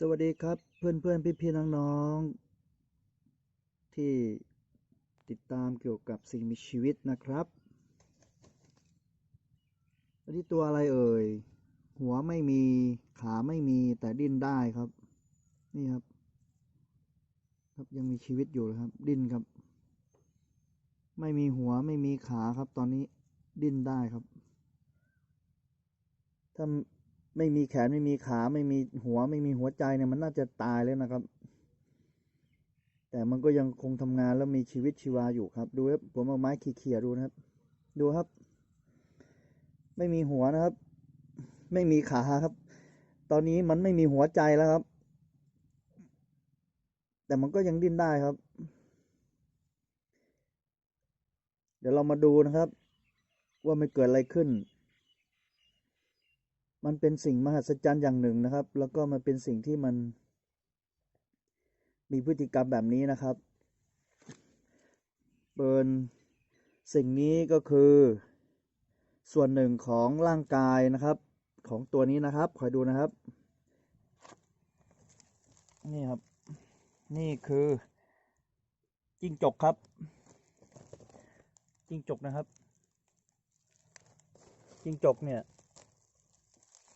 สวัสดีครับเพื่อนเพื่อนพี่พี่ๆน้องๆที่ติดตามเกี่ยวกับสิ่งมีชีวิตนะครับอันนี้ตัวอะไรเอ่ย หัวไม่มีขาไม่มีแต่ดิ้นได้ครับ นี่ครับ ครับยังมีชีวิตอยู่ครับ ดิ้นครับ ไม่มีหัวไม่มีขาครับ ตอนนี้ดิ้นได้ครับถ้า ไม่มีแขนไม่มีขาไม่มีหัวไม่มีหัวใจเนี่ยมันน่าจะตายแล้วนะครับ แต่มันก็ยังคงทำงานแล้วมีชีวิตชีวาอยู่ครับ ดูครับผมเอาไม้เขี่ยดูนะครับ ดูครับ ไม่มีหัวนะครับ ไม่มีขาครับ ตอนนี้มันไม่มีหัวใจแล้วครับ แต่มันก็ยังดิ้นได้ครับ เดี๋ยวเรามาดูนะครับ ว่ามันเกิดอะไรขึ้น มันเป็นสิ่งมหัศจรรย์อย่างหนึ่งนะครับ แล้วก็มันเป็นสิ่งที่มัน มีพฤติกรรมแบบนี้นะครับเปินสิ่งนี้ก็คือ ส่วนหนึ่งของร่างกายนะครับ ของตัวนี้นะครับคอยดูนะครับ นี่ครับ นี่คือจิ้งจกครับจิ้งจกนะครับจิ้งจกเนี่ย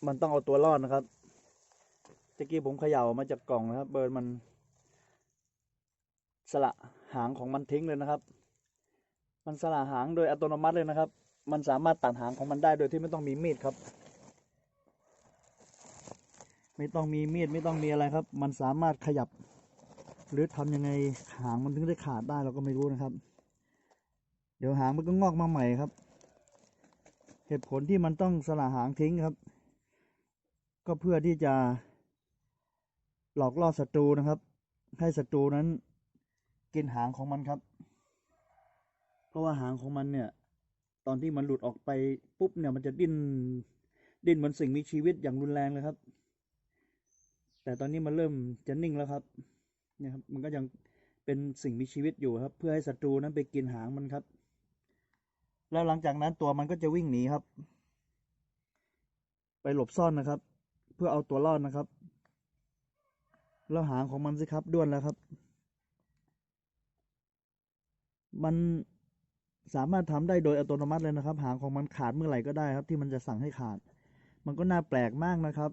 มันต้องเอาตัวรอดนะครับตะกี้ผมเขย่ามาจากกล่องนะครับ เบิร์นมัน สละหางของมันทิ้งเลยนะครับ มันสละหางโดยอัตโนมัติเลยนะครับ มันสามารถตัดหางของมันได้โดยที่ไม่ต้องมีมีดครับ ไม่ต้องมีมีดไม่ต้องมีอะไรครับ มันสามารถขยับ หรือทำยังไงหางมันถึงได้ขาดได้เราก็ไม่รู้นะครับ เดี๋ยวหางมันก็งอกมาใหม่ครับ เหตุผลที่มันต้องสละหางทิ้งครับ ก็เพื่อที่จะ หลอกล่อศัตรูนะครับ ให้ศัตรูนั้น กินหางของมันครับ เพราะว่าหางของมันเนี่ย ตอนที่มันหลุดออกไปปุ๊บเนี่ยมันจะดิ้นดิ้นเหมือนสิ่งมีชีวิตอย่างรุนแรงเลยครับ แต่ตอนนี้มันเริ่มจะนิ่งแล้วครับเนี่ยครับมันก็ยังเป็นสิ่งมีชีวิตอยู่ครับ เพื่อให้ศัตรูนั้นไปกินหางมันครับ แล้วหลังจากนั้นตัวมันก็จะวิ่งหนีครับ ไปหลบซ่อนนะครับ เพื่อเอาตัวรอดนะครับ แล้วหางของมันสิครับด้วนแล้วครับ มันสามารถทำได้โดยอัตโนมัติเลยนะครับ หางของมันขาดเมื่อไหร่ก็ได้ครับ ที่มันจะสั่งให้ขาด มันก็น่าแปลกมากนะครับ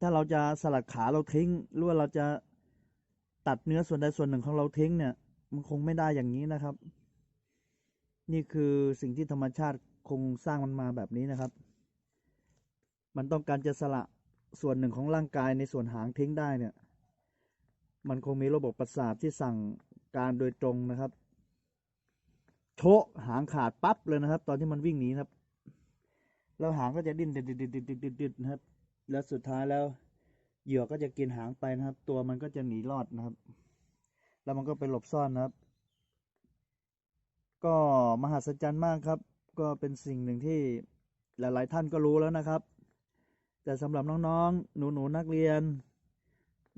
ถ้าเราจะสลัดขาเราทิ้ง หรือว่าเราจะตัดเนื้อส่วนใดส่วนหนึ่งของเราทิ้งเนี่ย มันคงไม่ได้อย่างนี้นะครับ นี่คือสิ่งที่ธรรมชาติคงสร้างมันมาแบบนี้นะครับ มันต้องการจะสละส่วนหนึ่งของร่างกายในส่วนหางทิ้งได้เนี่ย มันคงมีระบบประสาทที่สั่งการโดยตรงนะครับ โชะหางขาดปั๊บเลยนะครับ ตอนที่มันวิ่งหนีนะครับ แล้วหางก็จะดิ้นดิดดิดดิดดิดดิดดิดนะครับ แล้วสุดท้ายแล้วเหยื่อก็จะกินหางไปนะครับ ตัวมันก็จะหนีรอดนะครับ แล้วมันก็ไปหลบซ่อนนะครับ ก็มหัศจรรย์มากครับ ก็เป็นสิ่งหนึ่งที่หลาย ๆ ท่านก็รู้แล้วนะครับ แต่สำหรับน้องๆ หนูๆนักเรียน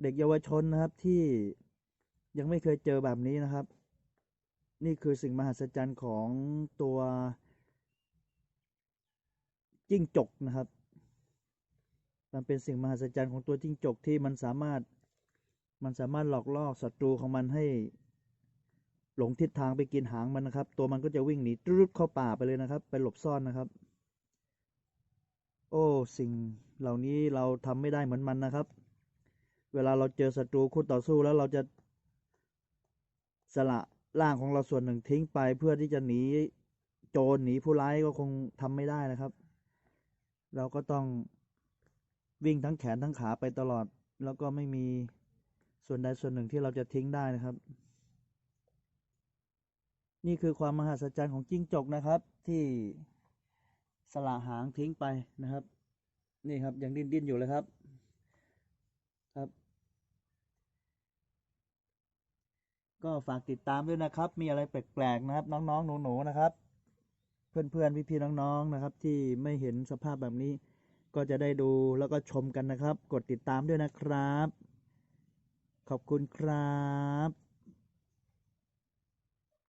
เด็กเยาวชนนะครับที่ยังไม่เคยเจอแบบนี้นะครับ นี่คือสิ่งมหัศจรรย์ของตัวจิ้งจกนะครับ มันเป็นสิ่งมหัศจรรย์ของตัวจิ้งจกที่มันสามารถมันสามารถหลอกล่อศัตรูของมันให้ หลงทิศทางไปกินหางมันนะครับ ตัวมันก็จะวิ่งหนีตรุดเข้าป่าไปเลยนะครับ ไปหลบซ่อนนะครับ โอ้สิ่งเหล่านี้เราทำไม่ได้เหมือนมันนะครับ เวลาเราเจอศัตรูคู่ต่อสู้แล้วเราจะสละร่างของเราส่วนหนึ่งทิ้งไป เพื่อที่จะหนีโจรหนีผู้ร้ายก็คงทำไม่ได้นะครับ เราก็ต้องวิ่งทั้งแขนทั้งขาไปตลอด แล้วก็ไม่มีส่วนใดส่วนหนึ่งที่เราจะทิ้งได้นะครับ นี่คือความมหัศจรรย์ของจิ้งจกนะครับที่ สละหางทิ้งไปนะครับ นี่ครับยังดิ้นดิ้นอยู่เลยครับครับ ก็ฝากติดตามด้วยนะครับ มีอะไรแปลกๆนะครับ น้องๆหนูๆนะครับ เพื่อนๆพี่ๆน้องๆนะครับ ที่ไม่เห็นสภาพแบบนี้ ก็จะได้ดูแล้วก็ชมกันนะครับ กดติดตามด้วยนะครับ ขอบคุณครับ